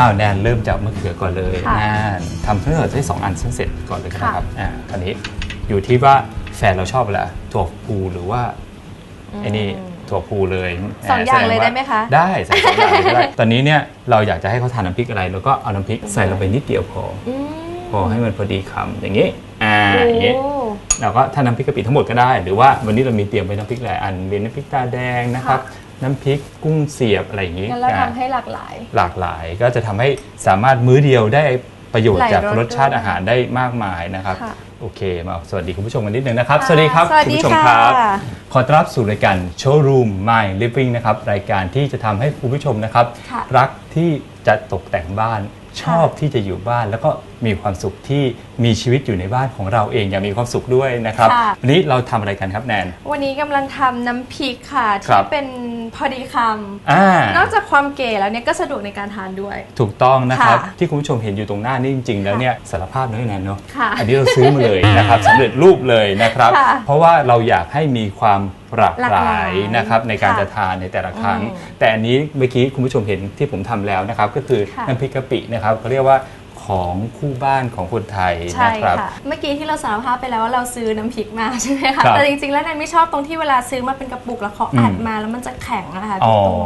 อ้าวแนนเริ่มจากมะเขือก่อนเลยค่ะแนนทำเพื่อได้สองอันเสร็จก่อนเลยก็ได้ค่ะครับอ่าคราวนี้อยู่ที่ว่าแฟนเราชอบอะไรถั่วพูหรือว่าไอ้นี่ถั่วพูเลยสองอย่างเลยแสได้ไหมคะได้ใส่สองอย่างเลยก็ได้ ตอนนี้เนี่ยเราอยากจะให้เขาทานน้ำพริกอะไรแล้วก็เอาน้ำพริกใส่ลงไปนิดเดียวพออืมพอให้มันพอดีคำอย่างนี้อ่าโอ้อย่างนี้เราก็ถ้าน้ำพริกกะปิทั้งหมดก็ได้ หรือว่าวันนี้เรามีเตรียมไปน้ำพริกหลายอันมีน้ำพริกตาแดงนะครับ น้ำพริกกุ้งเสียบอะไรอย่างนี้งั้นเราอ่าทำให้หลากหลาย หลากหลายก็จะทำให้สามารถมื้อเดียวได้ประโยชน์หลายจากรสรสชาติด้วยอาหารได้มากมายนะครับค่ะโอเคมาสวัสดีคุณผู้ชมกันนิดนึงนะครับค่ะสวัสดีครับสวัสคุณดีผู้ชมครับค่ะขอต้อนรับสู่รายการ Showroom My Living นะครับ รายการที่จะทำให้คุณผู้ชมนะครับค่ะรักที่จะตกแต่งบ้านชอบที่จะอยู่บ้านแล้วก็ มีความสุขที่มีชีวิตอยู่ในบ้านของเราเองอย่างมีความสุขด้วยนะครับ ค่ะ วันนี้เราทำอะไรกันครับแนน วันนี้กำลังทำน้ำพริกค่ะ ครัที่บ เป็นพอดีคอ่าำนอกจากความเก๋แล้วเนี่ยก็สะดวกในการทานด้วย ถูกต้องนะครับ ค่ะที่คุณผู้ชมเห็นอยู่ตรงหน้านี่จริงๆแล้วเนี่ยสารภาพน้อยแนนเนาะค่ะอันนี้เราซื้อมาเลยนะครับสำเร็จรูปเลยนะครับ ค่ะเพราะว่าเราอยากให้มีความหลากหลากหหลาลายยนะครับในการค่ะจะทานในแต่ละครั้ง อืมแต่อันนี้เมื่อกี้คุณผู้ชมเห็นที่ผมทำแล้วนะครับ ก็คือค่ะ น้ำพริกกะปินะครับเขาเรียกว่า ของคู่บ้านของคนไทยใช่นะครับ ค่ะ เมื่อกี้ที่เราสารภาพไปแล้วว่าเราซื้อน้ำพริกมาใช่ไหมคะครับ แต่จริงๆแล้วแนนไม่ชอบตรงที่เวลาซื้อมาเป็นกระปุกแล้วเขาอืมอัดมาแล้วมันจะแข็งนะคะอ๋พี่อ ตุ้ม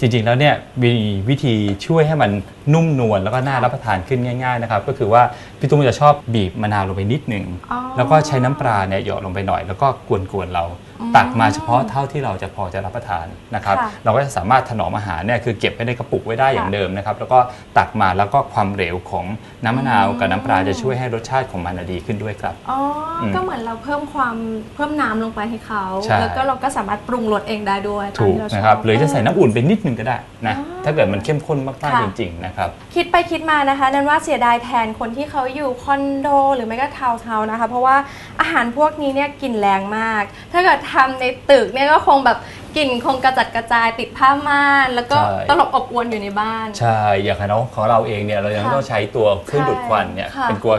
จริงๆแล้วเนี่ยมีวิธีช่วยให้มันนุ่มนวลแล้วก็น่ารับประทานขึ้นง่ายๆนะครับก็คือว่าพี่ตุ้มจะชอบบีบมะนาวลงไปนิดหนึ่ง อ๋อ แล้วก็ใช้น้ำปลาเนี่ยหยอดลงไปหน่อย แล้วก็กวนๆเราอืม ตักมาเฉพาะเท่าที่เราจะพอจะรับประทานนะครับ ค่ะเราก็จะสามารถถนอมอาหารเนี่ยคือเก็บไว้ในกระปุกไว้ได้อย่างค่ะเดิมนะครับ แล้วก็ตักมาแล้วก็ความเหลวของน้ำมะนาวกับน้ำปลาจะช่วยให้รสชาติของมันน่ะดีขึ้นด้วยครับ อ๋ออมก็เหมือนเราเพิ่มความเพิ่มน้ำลงไปให้เขา ใช่ แล้วก็เราก็สามารถปรุงรสเองได้ด้วยตามถูกที่เาชอนะครับหรือจะใส่น้ำอุ่นไปนิดนึงก็ได้นะ อ๋อถ้าเกิดมันเข้มข้นมากๆค่ะจริงๆนะครับ คิดไปคิดมานะคะนันว่าเสียดายแทนคนที่เขาอยู่คอนโดหรือไม่ก็ทาวน์เฮาส์นะคะ เพราะว่าอาหารพวกนี้เนี่ยกลิ่นแรงมาก ถ้าเกิดทำในตึกเนี่ยก็คงแบบกลิ่นคงกระจัดกระจายติดผ้าม่าน แล้วก็ใช่ ตลบอบอวนอยู่ในบ้าน ใช่ อย่างของของเราเองเนี่ยเรายังค่ะต้องใช้ตัวเครื่องดูดควันเนี่ยค่ะเป็นตัว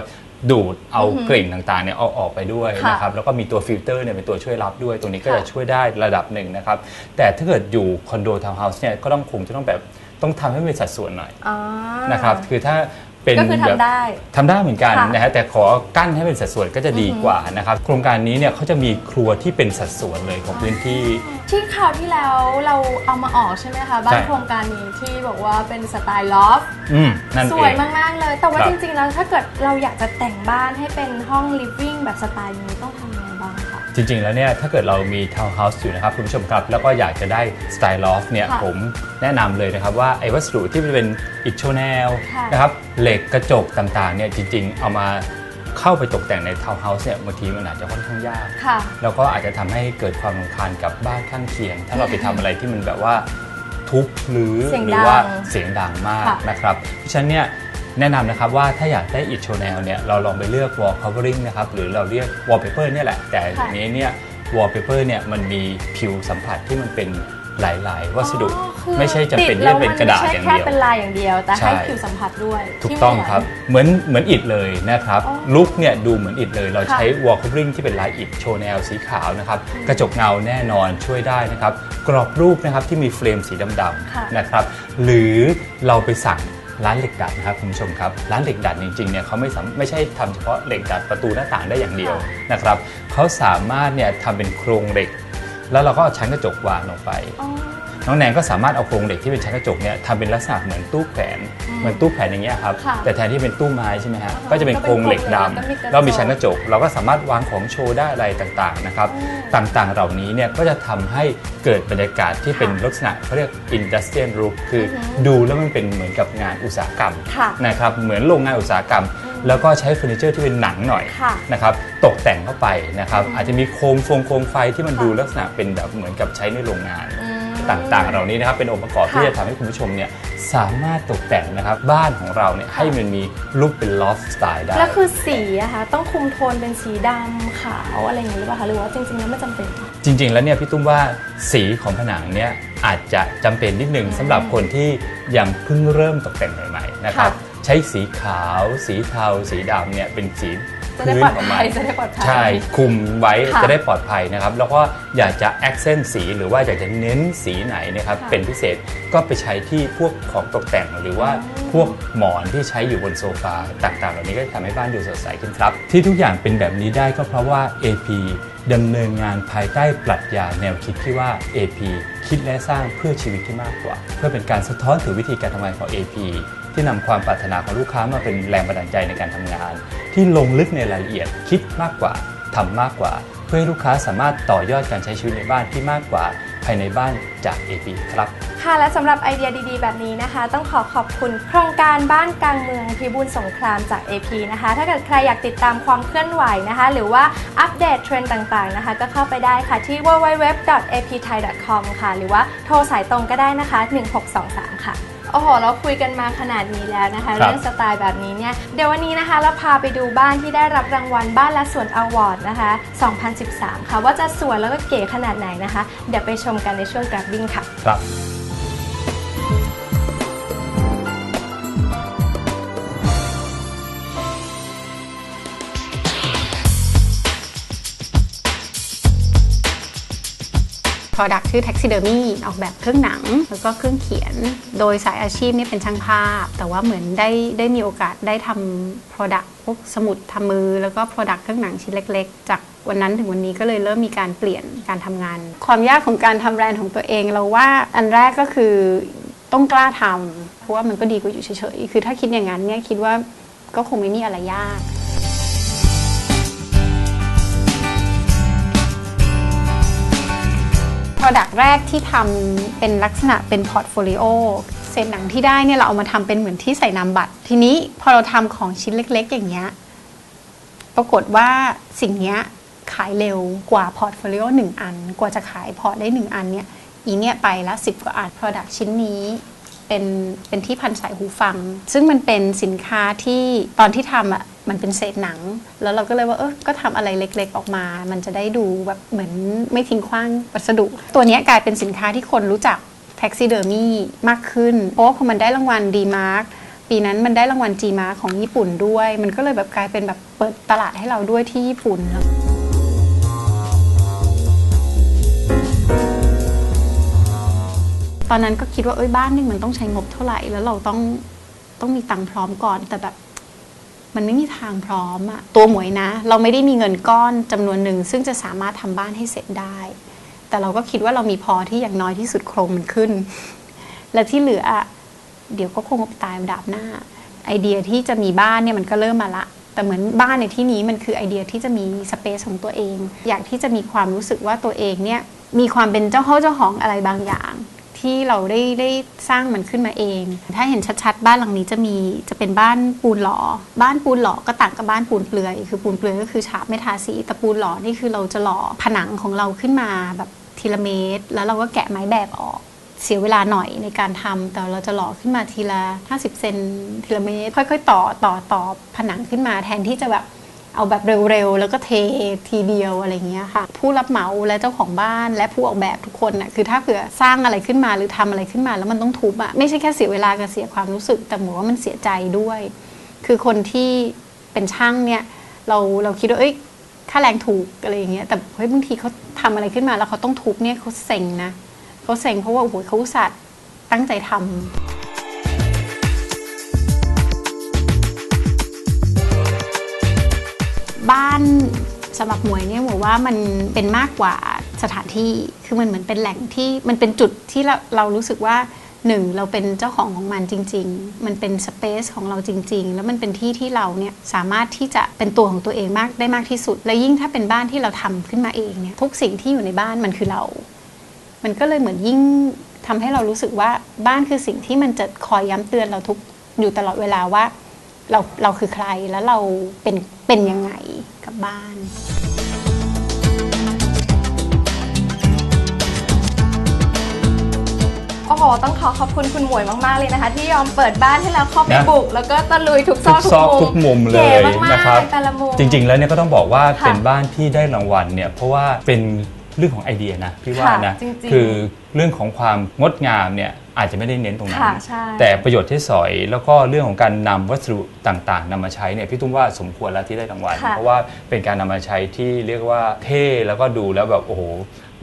ดูดเอาอือหือกลิ่นต่างๆเนี่ยเอาออกไปด้วยค่ะนะครับแล้วก็มีตัวฟิลเตอร์เนี่ยเป็นตัวช่วยรับด้วย ตรงนี้ก็ค่ะจะช่วยได้ระดับหนึ่งนะครับ แต่ถ้าเกิดอยู่คอนโดทาวน์เฮาส์เนี่ยก็ต้องคงจะต้องแบบต้องทำให้มีสัดส่วนหน่อยอ๋อนะครับคือถ้า เป็นก็คือแบบทำได้ทำได้เหมือนกันค่ะนะฮะแต่ขอกั้นให้เป็นสัดส่วนก็จะดีกว่านะครับโครงการนี้เนี่ยเขาจะมีครัวที่เป็นสัดส่วนเลยของพื้นที่ ที่คราวที่แล้วเราเอามาออกใช่ไหมคะ บ้าใช่ นโครงการนี้ที่บอกว่าเป็นสไตล์ลอฟอืมนั่นสเอวยง มาก ๆ เลย แต่ว่าครับ จริง ๆ แล้วถ้าเกิดเราอยากจะแต่งบ้านให้เป็นห้องลิฟวิ่งแบบสไตล์นี้ต้องทำ จริงๆ แล้วเนี่ยถ้าเกิดเรามีทาวน์เฮาส์อยู่นะครับคุณผู้ชมครับ แล้วก็อยากจะได้สไตล์ลอฟเนี่ยค่ะผมแนะนำเลยนะครับว่าไอ้วัสดุที่เป็นอิฐโชแนลค่ะนะครับเหล็กกระจกต่างๆเนี่ยจริงๆ เอามาเข้าไปตกแต่งในทาวน์เฮาส์เนี่ยบางทีมันอาจจะค่อนข้างยาก ค่ะ แล้วก็อาจจะทำให้เกิดความรำคาญกับบ้านข้างเคียง ถ้าเราไปทำอะไรที่มันแบบว่าทุบหรือเสียงหรือว่าดังเสียงดังมากค่ะนะครับเพราะฉะนั้นเนี่ย แนะนำนะครับว่าถ้าอยากได้อิฐโชแนลเนี่ยเราลองไปเลือก wall covering นะครับหรือเราเรียก wallpaper เนี่ยแหละ แต่ทีนี้เนี่ย wallpaper เนี่ยมันมีผิวสัมผัสที่มันเป็นหลาย ๆ วัสดุอ๋อคือไม่ใช่จำเป็นติที่จะเป็นกระดาษแล้วอย่างมันไม่เดียวใช่แค่เป็นลายอย่างเดียว แต่ใช่ให้ผิวสัมผัสด้วย ถูกที่ต้องเหมืนครับ เหมือนเหมือนอิฐเลยนะครับอ๋อลุกเนี่ยดูเหมือนอิฐเลย เราค่ะใช้ wall covering ที่เป็นลายอิฐโชว์แนวสีขาวนะครับกระจกเงาแน่นอนช่วยได้นะครับ กรอบรูปนะครับที่มีเฟรมสีดำค่ะๆนะครับ หรือเราไปสั่ง ร้านเหล็กดัดนะครับคุณผู้ชมครับร้านเหล็กดัดจริงๆเนี่ยเขาไม่สามไม่ใช่ทำเฉพาะเหล็กดัดประตูหน้าต่างได้อย่างเดียวนะครับเขาสามารถเนี่ยทำเป็นโครงเหล็ก แล้วเราก็เอาชั้นกระจกวางลงไปอ๋อน้องแนนก็สามารถเอาโครงเหล็กที่เป็นชั้นกระจกเนี่ยทำเป็นลักษณะเหมือนตู้แขวนอืม เหมือนตู้แขวนอย่างเงี้ยครับค่ะแต่แทนที่เป็นตู้ไม้ใช่ไหมฮะอ่าก็จะเป็นโครงเหล็กดก็เป็นโครงเหล็กำแล้วก็มีกระจกแล้วมีชั้นกระจก เราก็สามารถวางของโชว์ได้อะไรต่างๆนะครับอืมต่างๆเหล่านี้เนี่ยก็จะทำให้เกิดบรรยากาศที่เป็นค่ะลักษณะเขาเรียก industrial look คือออหือดูแล้วมันเป็นเหมือนกับงานอุตสาหกรรมค่ะ นะครับเหมือนโรงงานอุตสาหกรรม แล้วก็ใช้เฟอร์นิเจอร์ที่เป็นหนังหน่อย ค่ะ นะครับตกแต่งเข้าไปนะครับอืมอาจจะมีโคมฟงโคมไฟที่มันค่ะดูลักษณะเป็นแบบเหมือนกับใช้ในโรงงาน อืม ต่างๆ เหล่านี้นะครับเป็นองค์ประกอบที่ค่ะจะทำให้คุณผู้ชมเนี่ยสามารถตกแต่งนะครับบ้านของเราเนี่ยให้มันมีลุคเป็นลอฟสไตล์ได้ แล้วคือสีอะคะต้องคุมโทนเป็นสีดำขาวอะไรอย่างนี้หรือเปล่าคะหรือว่าจริงๆแล้วไม่จำเป็น จริง ๆ แล้วเนี่ยพี่ตุ้มว่าสีของผนังเนี่ยอาจจะจำเป็นนิดนึงสำหรับคนที่ยังเพิ่งเริ่มตกแต่งใหม่ๆนะครับค่ะ ใช้สีขาว สีเทา สีดำเนี่ยเป็นสี จะได้พื้ปนลอดของมัภัน ยจะได้ปลอดภัย ใช่ คุมไว้ค่ะจะได้ปลอดภัยนะครับ แล้วก็อยากจะ accent สีหรือว่าอยากจะเน้นสีไหนนะครับ ค่ะเป็นพิเศษก็ไปใช้ที่พวกของตกแต่ง หรือว่าอืมพวกหมอนที่ใช้อยู่บนโซฟาต่างๆ เหล่านี้ก็ทำให้บ้านดูสดใสขึ้นครับ ที่ทุกอย่างเป็นแบบนี้ได้ก็เพราะว่า AP ดำเนินงานภายใต้ปรัชญาแนวคิดที่ว่า AP คิดและสร้างเพื่อชีวิตที่มากกว่า เพื่อเป็นการสะท้อนถึงวิธีการทำงานของ AP ที่นำความปรารถนาของลูกค้ามาเป็นแรงบันดาลใจในการทำงาน ที่ลงลึกในรายละเอียดคิดมากกว่าทำมากกว่า เพื่อให้ลูกค้าสามารถต่อยอดการใช้ชีวิตในบ้านที่มากกว่า ภายในบ้านจาก AP ครับ ค่ะและสำหรับไอเดียดีๆ แบบนี้นะคะ ต้องขอขอบคุณโครงการบ้านกลางเมืองพิบูลสงครามจาก AP นะคะ ถ้าเกิดใครอยากติดตามความเคลื่อนไหวนะคะ หรือว่าอัปเดตเทรนด์ต่างๆนะคะ ก็เข้าไปได้ค่ะที่ www.apthai.com ค่ะ หรือว่าโทรสายตรงก็ได้นะคะ 1623 ค่ะ โอ้โห เราคุยกันมาขนาดนี้แล้วนะคะครับเรื่องสไตล์แบบนี้เนี่ย เดี๋ยววันนี้นะคะเราพาไปดูบ้านที่ได้รับรางวัลบ้านและสวนอวอร์ดนะคะ 2013 ค่ะ ว่าจะสวยแล้วก็เก๋ขนาดไหนนะคะ เดี๋ยวไปชมกันในช่วง Grabbing ค่ะ ครับ Product ชื่อ Taxidermy ออกแบบเครื่องหนัง แล้วก็เครื่องเขียน โดยสายอาชีพนี่เป็นช่างภาพ แต่ว่าเหมือนได้ได้มีโอกาสได้ทำ Product พวกสมุดทำมือ แล้วก็ Product เครื่องหนังชิ้นเล็ก ๆ จากวันนั้นถึงวันนี้ก็เลยเริ่มมีการเปลี่ยนการทำงาน ความยากของการทำแบรนด์ของตัวเอง เราว่าอันแรกก็คือต้องกล้าทำเพราะว่ามันก็ดีกว่าอยู่เฉยๆ คือถ้าคิดอย่างนั้นเนี่ยคิดว่าก็คงไม่มีอะไรยาก Product แรกที่ทำเป็นลักษณะเป็นพอร์ตโฟลิโอเศษหนังที่ได้เนี่ยเราเอามาทำเป็นเหมือนที่ใส่นามบัตร ทีนี้พอเราทำของชิ้นเล็กๆ อย่างเงี้ยปรากฏว่าสิ่งเนี้ยขายเร็วกว่าพอร์ตโฟลิโอหนึ่งอัน กว่าจะขายพอร์ตได้หนึ่งอันเนี่ยอีเนี่ยไปละสิบกว่าอัน Product ชิ้นนี้ เป็นเป็นที่พันสายหูฟัง ซึ่งมันเป็นสินค้าที่ตอนที่ทำอะมันเป็นเศษหนัง แล้วเราก็เลยว่าเออก็ทำอะไรเล็กๆออกมา มันจะได้ดูแบบเหมือนไม่ทิ้งขว้างวัสดุ ตัวนี้กลายเป็นสินค้าที่คนรู้จัก taxidermy มากขึ้น เพราะว่าพอมันได้รางวัล D-Mark ปีนั้นมันได้รางวัล G-Mark ของญี่ปุ่นด้วย มันก็เลยแบบกลายเป็นแบบเปิดตลาดให้เราด้วยที่ญี่ปุ่น ตอนนั้นก็คิดว่าเอ้ยบ้านนึงมันต้องใช้งบเท่าไหร่ แล้วเราต้องต้องมีตังค์พร้อมก่อน แต่แบบ มันไม่มีทางพร้อมอะตัวหมวยนะ เราไม่ได้มีเงินก้อนจำนวนหนึ่ง ซึ่งจะสามารถทำบ้านให้เสร็จได้ แต่เราก็คิดว่าเรามีพอที่อย่างน้อยที่สุดโครงมันขึ้น และที่เหลืออะเดี๋ยวก็คงตายเอาดาบหน้า ไอเดียที่จะมีบ้านเนี่ยมันก็เริ่มมาละแต่เหมือนบ้านในที่นี้มันคือไอเดียที่จะมีสเปซของตัวเอง อยากที่จะมีความรู้สึกว่าตัวเองเนี่ยมีความเป็นเจ้าเข้าเจ้าของอะไรบางอย่าง ที่เราได้ได้สร้างมันขึ้นมาเอง ถ้าเห็นชัดๆ บ้านหลังนี้จะมีจะเป็นบ้านปูนหล่อ บ้านปูนหล่อก็ต่างกับบ้านปูนเปลือย คือปูนเปลือยก็คือฉาบไม่ทาสีแต่ปูนหล่อนี่คือเราจะหล่อผนังของเราขึ้นมาแบบทีละเมตร แล้วเราก็แกะไม้แบบออกเสียเวลาหน่อยในการทำแต่เราจะหล่อขึ้นมาทีละ 50 เซนทีละเมตร ค่อย ๆ ต่อต่อต่อผนังขึ้นมาแทนที่จะแบบ เอาแบบเร็วๆ แล้วก็เททีเดียวอะไรเงี้ยค่ะ ผู้รับเหมาและเจ้าของบ้านและผู้ออกแบบทุกคนน่ะคือถ้าเผื่อสร้างอะไรขึ้นมาหรือทำอะไรขึ้นมา แล้วมันต้องทุบอะไม่ใช่แค่เสียเวลากับเสียความรู้สึก แต่หมูว่ามันเสียใจด้วย คือคนที่เป็นช่างเนี่ยเราเราคิดว่าเอ้ยค่าแรงถูกอะไรอย่างเงี้ยแต่เฮ้ยบางทีเขาทำอะไรขึ้นมาแล้วเขาต้องทุบเนี่ยเขาเซ็งนะเขาเซ็งเพราะว่าโอ้โหเขาอุตส่าห์ตั้งใจทำ บ้านสำหรับหมวยเนี่ยหมวยว่ามันเป็นมากกว่าสถานที่คือมันเหมือนเป็นแหล่งที่มันเป็นจุดที่เราเรารู้สึกว่าหนึ่งเราเป็นเจ้าของของมันจริง ๆ มันเป็นสเปซของเราจริง ๆ แล้วมันเป็นที่ที่เราเนี่ยสามารถที่จะเป็นตัวของตัวเองมากได้มากที่สุด และยิ่งถ้าเป็นบ้านที่เราทำขึ้นมาเองเนี่ยทุกสิ่งที่อยู่ในบ้านมันคือเรา มันก็เลยเหมือนยิ่งทำให้เรารู้สึกว่าบ้านคือสิ่งที่มันจะคอยย้ำเตือนเราทุกอยู่ตลอดเวลาว่า เราเราคือใครแล้วเราเป็นเป็นยังไงกับบ้าน โอ้โห ต้องขอขอบคุณคุณหมวยมาก ๆ เลยนะคะ ที่ยอมเปิดบ้านให้เราเข้าไปนะบุก แล้วก็ตะลุยทุกซทุอกกซอกทุกมุมเลก๋ยมากๆนะครับ แต่ละมุม จริงๆ แล้วเนี่ยก็ต้องบอกว่าค่ะเป็นบ้านที่ได้รางวัลเนี่ยเพราะว่าเป็น เรื่องของไอเดียนะพี่ว่าค่ะนะจริงๆคือเรื่องของความงดงามเนี่ยอาจจะไม่ได้เน้นตรงนั้นค่ะใช่ แต่ประโยชน์ที่สอยแล้วก็เรื่องของการนำวัสดุต่างๆนำมาใช้เนี่ยพี่ตุ้มว่าสมควรแล้วที่ได้รางวัลค่ะ เพราะว่าเป็นการนำมาใช้ที่เรียกว่าเท่แล้วก็ดูแล้วแบบโอ้โห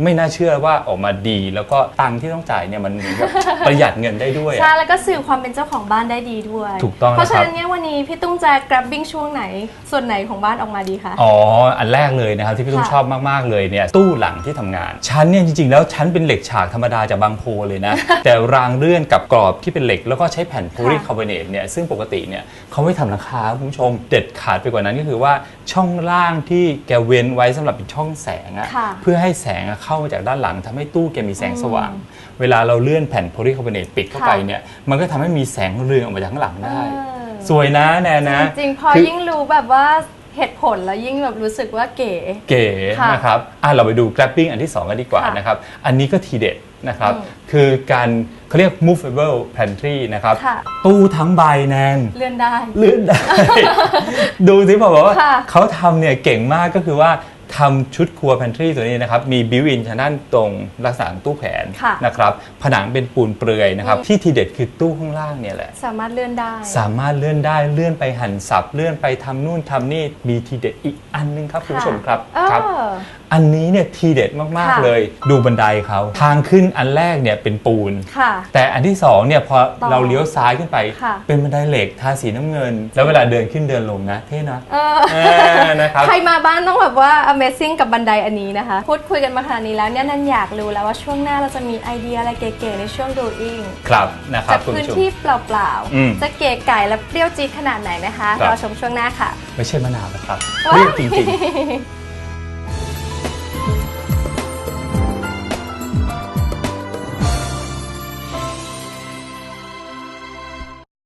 ไม่น่าเชื่อว่าออกมาดี แล้วก็ตังค์ที่ต้องจ่ายเนี่ยมันเหมือนกับประหยัดเงินได้ด้วยอะ ใช่แล้วก็สื่อความเป็นเจ้าของบ้านได้ดีด้วย ถูกต้องเพราะฉะนะครับนั้นเนี่ยวันนี้พี่ตุ้งจะ grabbing ช่วงไหน ส่วนไหนของบ้านออกมาดีคะ อ๋อ อันแรกเลยนะครับที่พี่ตุ้มค่ะชอบมาก ๆ เลยเนี่ยตู้หลังที่ทำงาน ชั้นเนี่ยจริง ๆ แล้วชั้นเป็นเหล็กฉากธรรมดาจากบางโพเลยนะ แต่รางเลื่อนกับกรอบที่เป็นเหล็กแล้วก็ใช้แผ่นโพลีคาร์บอเนตเนี่ยซึ่งปกติเนี่ยเขาไม่ทำหลังคาคุณผู้ชมเด็ดขาดไปกว่านั้นก็คือว่าช่องล่างที่แกเว้นไว้สำหรับเป็นช่องแสงอะค่ะ เพื่อให้แสงอะเข้ามาจากด้านหลังทำให้ตู้แกมีแสงสว่าง เวลาเราเลื่อนแผ่นโพลีคาร์บอเนตปิดเข้าไปเนี่ยมันก็ทำให้มีแสงเรืองออกมาจากข้างหลังได้เออสวยนะแนนนะจริงๆพอคือยิ่งรู้แบบว่าเหตุผลแล้วยิ่งแบบรู้สึกว่าเก๋ เก๋ค่ะนะครับอะเราไปดู grabbing อันที่ 2 กันดีกว่าค่ะนะครับ อันนี้ก็ทีเด็ดนะครับอืมคือการเขาเรียก movable pantry นะครับค่ะตู้ทั้งใบแนน เลื่อนได้ เลื่อนได้ ดูสิบอกว่าค่ะเขาทำเนี่ยเก่งมากก็คือว่า ทำชุดครัว pantry ตัวนี้นะครับ มีบิวอินทางด้านตรงลักษณะของตู้แขวนค่ะ นะครับ ผนังเป็นปูนเปลือยนะครับ ที่ทีเด็ดคือตู้ข้างล่างเนี่ยแหละ สามารถเลื่อนได้ สามารถเลื่อนได้เลื่อนไปหันสับ เลื่อนไปทำนู่นทำนี่มีทีเด็ดอีกอันนึงครับคุณผู้ชมครับเออ ครับ อันนี้เนี่ยทีเด็ดมากค่ะ ๆเลย ดูบันไดเขาทางขึ้นอันแรกเนี่ยเป็นปูน ค่ะ แต่อันที่สองเนี่ยพอต่อเราเลี้ยวซ้ายขึ้นไป ค่ะ เป็นบันไดเหล็กทาสีน้ำเงิน แล้วเวลาเดินขึ้นเดินลงนะเท่นะเออเออนะครับ ใครมาบ้านต้องแบบว่า amazing กับบันไดอันนี้นะคะ พูดคุยกันมาขนาดนี้แล้วเนี่ยนันอยากรู้แล้วว่าช่วงหน้าเราจะมีไอเดียอะไรเก๋ๆในช่วง doing ครับนะครับจากคุณพื้นผู้ชม ที่เปล่าอืม ๆ จะเก๋ไก่และเปรี้ยวจี๊ดขนาดไหนนะคะครับรอชมช่วงหน้าค่ะ ไม่ใช่มะนาวนะครับว้ายเรียกจริงๆ